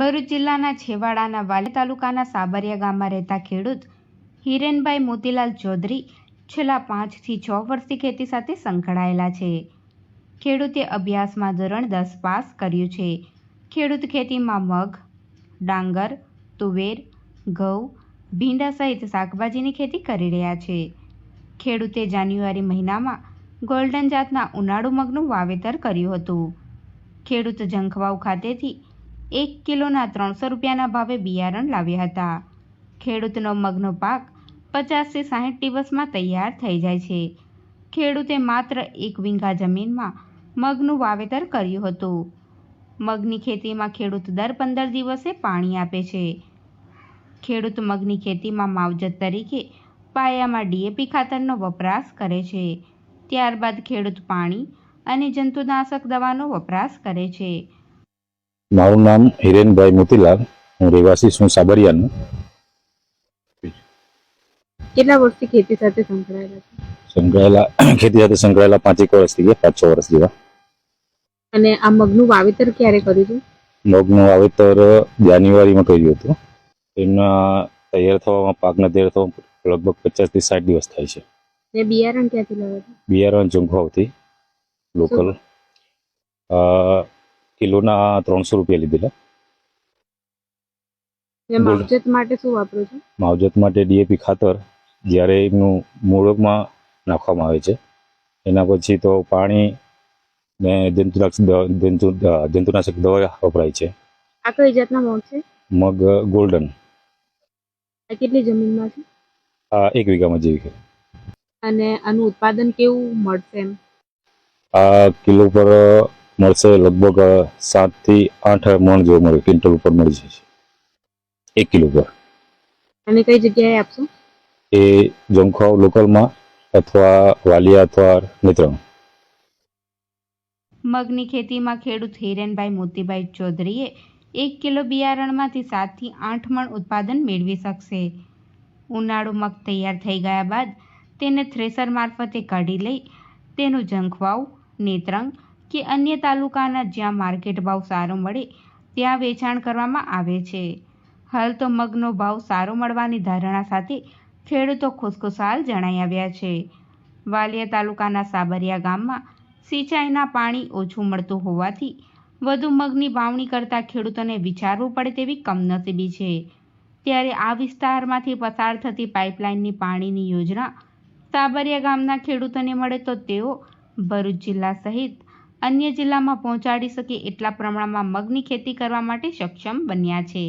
ભરૂચ જિલ્લાના છેવાડાના વાલી તાલુકાના સાબરિયા ગામમાં રહેતા ખેડૂત હિરેનભાઈ મોતીલાલ ચૌધરી છેલ્લા પાંચથી છ વર્ષથી ખેતી સાથે સંકળાયેલા છે. ખેડૂતે અભ્યાસમાં ધોરણ દસ પાસ કર્યું છે. ખેડૂત ખેતીમાં મગ, ડાંગર, તુવેર, ઘઉં, ભીંડા સહિત શાકભાજીની ખેતી કરી રહ્યા છે. ખેડૂતે જાન્યુઆરી મહિનામાં ગોલ્ડન જાતના ઉનાળુ મગનું વાવેતર કર્યું હતું. ખેડૂત જંખવાવ ખાતેથી એક કિલોના ત્રણસો રૂપિયાના ભાવે બિયારણ લાવ્યા હતા. ખેડૂતનો મગનો પાક પચાસથી સાહીઠ દિવસમાં તૈયાર થઈ જાય છે. ખેડૂતે માત્ર એક વીંઘા જમીનમાં મગનું વાવેતર કર્યું હતું. મગની ખેતીમાં ખેડૂત દર પંદર દિવસે પાણી આપે છે. ખેડૂત મગની ખેતીમાં માવજત તરીકે પાયામાં ડીએપી ખાતરનો વપરાશ કરે છે. ત્યારબાદ ખેડૂત પાણી અને જંતુનાશક દવાનો વપરાશ કરે છે. મારું નામ હિરેનભાઈ મોતીલાલ હું રહેવાસી છું સાબરિયાનું. કેટલા વર્ષથી ખેતી સાથે સંકળાયેલા છે? સંકળાયેલા ખેતી સાથે સંકળાયેલા પાંચેક વર્ષ થઈ ગયા પાંચ છ વર્ષ જેવા. અને આ મગનું વાવેતર ક્યારે કર્યું હતું? મગનું વાવેતર જાન્યુઆરીમાં કર્યું હતું. એમના તૈયાર થવામાં પાકના તૈયાર થવામાં લગભગ પચાસથી સાઠ દિવસ થાય છે. બિયારણ ક્યાંથી લાવ્યા હતા? બિયારણ ઝુંખાવથી લોકલ કિલોના ત્રણસો રૂપિયા લીધેલા. માવજત માટે શું વાપરો છો? માવજત માટે ડીએપી ખાતર જ્યારે એમનું મૂળમાં નાખવામાં આવે છે. એના પછી તો પાણી ને જંતુનાશક દવા- જંતુનાશક દવા વપરાય છે. આ કઈ જાતના મગ છે? મગ ગોલ્ડન. આ કેટલી જમીનમાં છે? આ એક વીઘામાં જેવી છે. અને આનું ઉત્પાદન કેવું મળશે એમ? આ કિલો પર મળશે લગભગ સાતથી આઠ મણ જેવું મળે ક્વિન્ટલ ઉપર મળી જશે. એક કિલો પર અને કઈ જગ્યાએ આપશો? એ જમખાવ લોકલમાં અથવા વાલિયા અથવા નેત્રંગ મગની ખેતીમાં ખેડૂત હિરેનભાઈ મોતીભાઈ ચૌધરીએ એક કિલો બિયારણમાંથી સાતથી આઠ મણ ઉત્પાદન મેળવી શકશે. ઉનાળુ મગ તૈયાર થઈ ગયા બાદ તેને થ્રેસર મારફતે કાઢી લઈ તેનું ઝંખવાવ નેત્રંગ કે અન્ય તાલુકાના જ્યાં માર્કેટ ભાવ સારો મળે, ત્યાં વેચાણ કરવામાં આવે છે. હાલ તો મગનો ભાવ સારો મળવાની ધારણા સાથે ખેડૂતો ખુશખુશાલ જણાઈ આવ્યા છે. વાલિયા તાલુકાના સાબરિયા ગામમાં સિંચાઈના પાણી ઓછું મળતું હોવાથી વધુ મગની વાવણી કરતા ખેડૂતોને વિચારવું પડે તેવી કમનસીબી છે. ત્યારે આ વિસ્તારમાંથી પસાર થતી પાઇપલાઇનની પાણીની યોજના સાબરિયા ગામના ખેડૂતોને મળે તો તેઓ ભરૂચ જિલ્લા સહિત અન્ય જિલ્લામાં પહોંચાડી શકે એટલા પ્રમાણમાં મગની ખેતી કરવા માટે સક્ષમ બન્યા છે.